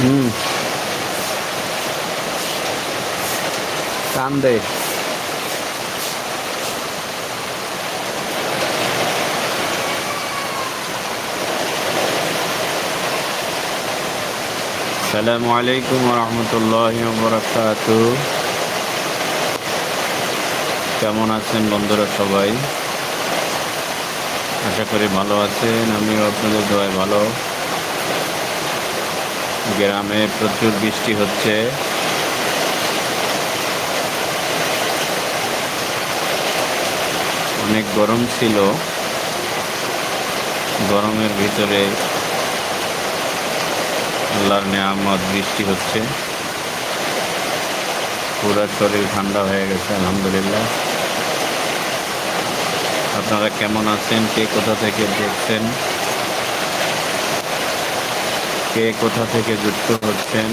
হুম টান দে সালামু আলাইকুম রহমতুল্লাহ বরকাত কেমন আছেন বন্ধুরা সবাই? আশা করি ভালো আছেন, আমিও আপনাদের দোয়ায় ভালো। গ্রামে প্রচুর বৃষ্টি হচ্ছে। অনেক গরম ছিল। গরমের ভিতরে আল্লাহর নেয়ামত বৃষ্টি হচ্ছে। পুরো শরীর ঠান্ডা হয়ে গেছে, আলহামদুলিল্লাহ। আপনারা কেমন আছেন? কে কোথা থেকে দেখছেন? কে কোথা থেকে যুক্ত হচ্ছেন?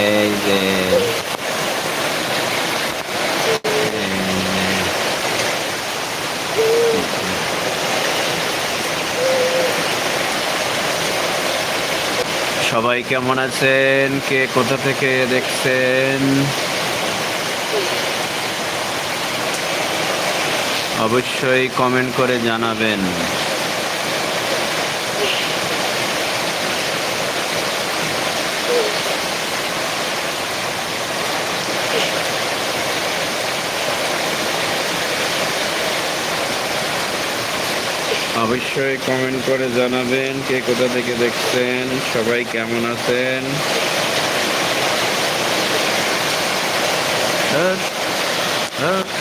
এই যে সবাই কেমন আছেন? কে কোথা থেকে দেখছেন? অবশ্যই কমেন্ট করে জানাবেন। অবশ্যই কমেন্ট করে জানাবেন কে কোথা থেকে দেখছেন সবাই কেমন আছেন হ্যাঁ, হ্যাঁ।